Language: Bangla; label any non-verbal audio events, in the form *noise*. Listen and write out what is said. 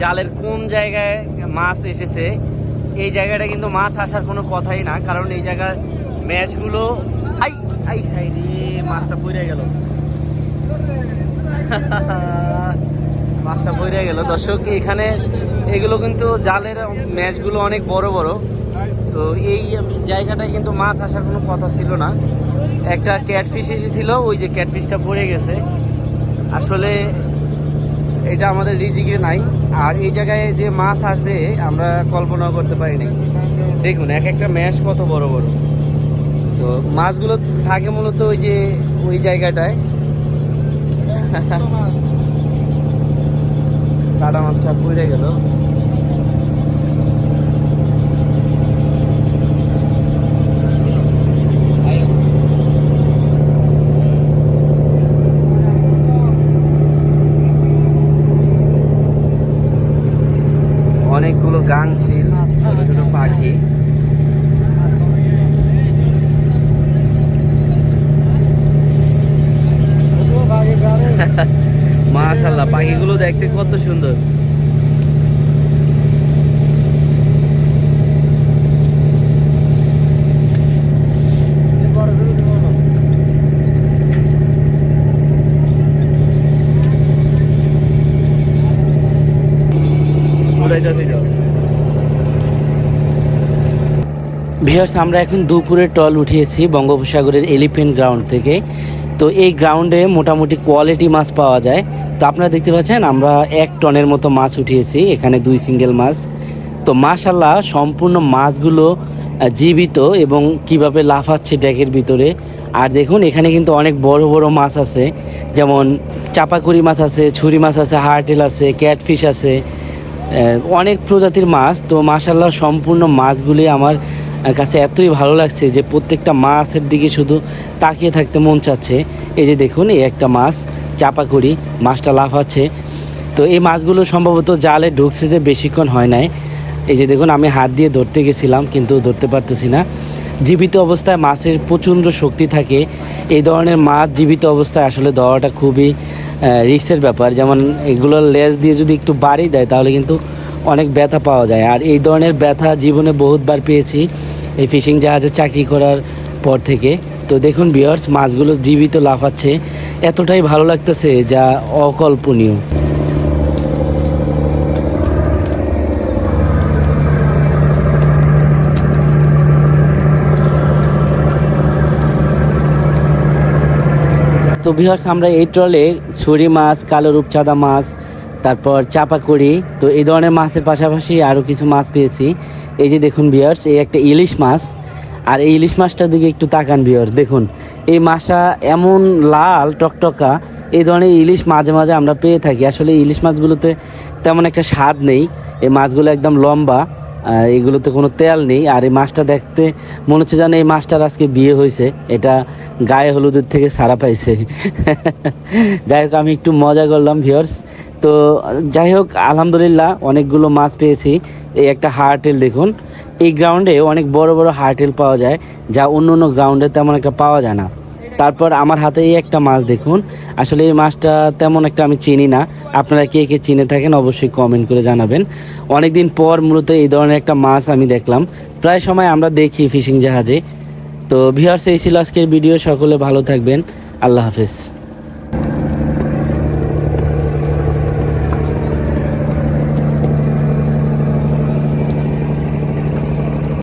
জালের কোন জায়গায় মাছ এসেছে, এই জায়গাটা কিন্তু মাছ আসার কোনো কথাই না, কারণ এই জায়গার ম্যাচগুলো আই আই হাই রে, মাছটা পড়ে গেল। *laughs* মাছটা পড়ে গেল। দর্শক, এখানে এগুলো কিন্তু জালের ম্যাচগুলো অনেক বড় বড়। তো এই জায়গাটায় কিন্তু মাছ আসার কোনো কথা ছিল না। একটা ক্যাটফিশ এসেছিল, ওই যে ক্যাটফিশটা পড়ে গেছে। আসলে এটা আমাদের রিজিকে নাই। আর এই জায়গায় যে মাছ আসবে, আমরা কল্পনাও করতে পারি নাই দেখুন, এক একটা ম্যাশ কত বড় বড়। তো মাছগুলো থাকে মূলত ওই যে, ওই জায়গাটায়। *laughs* কাটা মাছটা পড়ে গেল। অনেকগুলো গান ছিল ছোট ছোট পাখি। *laughs* মাশাল্লাহ পাখিগুলো দেখতে কত সুন্দর। ভিউয়ার্স আমরা এখন দুপুরের টল উঠিয়েছি বঙ্গোপসাগরের এলিফেন্ট গ্রাউন্ড থেকে। তো এই গ্রাউন্ডে মোটামুটি কোয়ালিটি মাছ পাওয়া যায়। তো আপনারা দেখতে পাচ্ছেন, আমরা এক টনের মতো মাছ উঠিয়েছি, এখানে দুই সিঙ্গেল মাছ। তো মাশাল্লাহ সম্পূর্ণ মাছগুলো জীবিত এবং কীভাবে লাফাচ্ছে ডেকের ভিতরে। আর দেখুন, এখানে কিন্তু অনেক বড় বড় মাছ আছে। যেমন চাপাকুড়ি মাছ আছে, ছুরি মাছ আছে, হার্টেল আছে, ক্যাটফিশ আছে। অনেক প্রজাতির মাছ, তো মাশাল্লাহ সম্পূর্ণ মাছগুলি আমার কাছে এতই ভালো লাগছে যে প্রত্যেকটা মাছের দিকে শুধু তাকিয়ে থাকতে মন চাচ্ছে। এই যে দেখুন, এই একটা মাছ, চাপাকুড়ি, মাছটা লাফাচ্ছে। তো এই মাছগুলো সম্ভবত জালে ঢুকছে যে বেশিক্ষণ হয় নাই। এই যে দেখুন, আমি হাত দিয়ে ধরতে গেছিলাম, কিন্তু ধরতে পারতেছি না। জীবিত অবস্থায় মাছের প্রচণ্ড শক্তি থাকে। এই ধরনের মাছ জীবিত অবস্থায় আসলে ধরাটা খুবই রিক্সের ব্যাপার। যেমন এগুলোর লেজ দিয়ে যদি একটু বাড়ি দেয়, তাহলে কিন্তু অনেক ব্যথা পাওয়া যায়। আর এই ধরনের ব্যথা জীবনে বহুতবার পেয়েছি এই ফিশিং জাহাজে চাকরি করার পর থেকে। তো দেখুন বিয়ার্স মাছগুলো জীবিত লাফাচ্ছে। এতটাই ভালো লাগতেছে যা অকল্পনীয়। তো বিহার্স আমরা এই ট্রলে ছুরি মাছ, কালো রূপ রূপচাঁদা মাছ, তারপর চাপাকুড়ি, তো এই ধরনের মাছের পাশাপাশি আরও কিছু মাছ পেয়েছি। এই যে দেখুন বিয়ার্স এই একটা ইলিশ মাছ। আর এই ইলিশ মাছটার দিকে একটু তাকান বিয়ার্স দেখুন। এই মাছটা এমন লাল, টকটকা, এই ধরনের ইলিশ মাঝে মাঝে আমরা পেয়ে থাকি। আসলে ইলিশ মাছগুলোতে তেমন একটা স্বাদ নেই। এই মাছগুলো একদম লম্বা। এগুলোতে কোনো তেল নেই। আর এই মাছটা দেখতে মনে হচ্ছে যেন এই মাছটার আজকে বিয়ে হয়েছে। এটা গায়ে হলুদের থেকে সারা পাইছে। *laughs* যাই হোক, আমি একটু মজা করলাম ভিওর্স তো যাই হোক, আলহামদুলিল্লাহ, অনেকগুলো মাছ পেয়েছি। এই একটা হার্টেল দেখুন। এই গ্রাউন্ডে অনেক বড় বড় হার্টেল পাওয়া যায়, যা অন্য অন্য গ্রাউন্ডে তেমন একটা পাওয়া যায় না। তারপর আমার হাতে এই একটা মাছ দেখুন। আসলে এই মাছটা তেমন একটা আমি চিনি না। আপনারা কে কে চিনে থাকেন অবশ্যই কমেন্ট করে জানাবেন। অনেকদিন পর মূলত এই ধরনের একটা মাছ আমি দেখলাম। প্রায় সময় আমরা দেখি ফিশিং জাহাজে। তো ভিওর্স এই ছিল আজকের ভিডিও সকলে ভালো থাকবেন। আল্লাহ হাফেজ।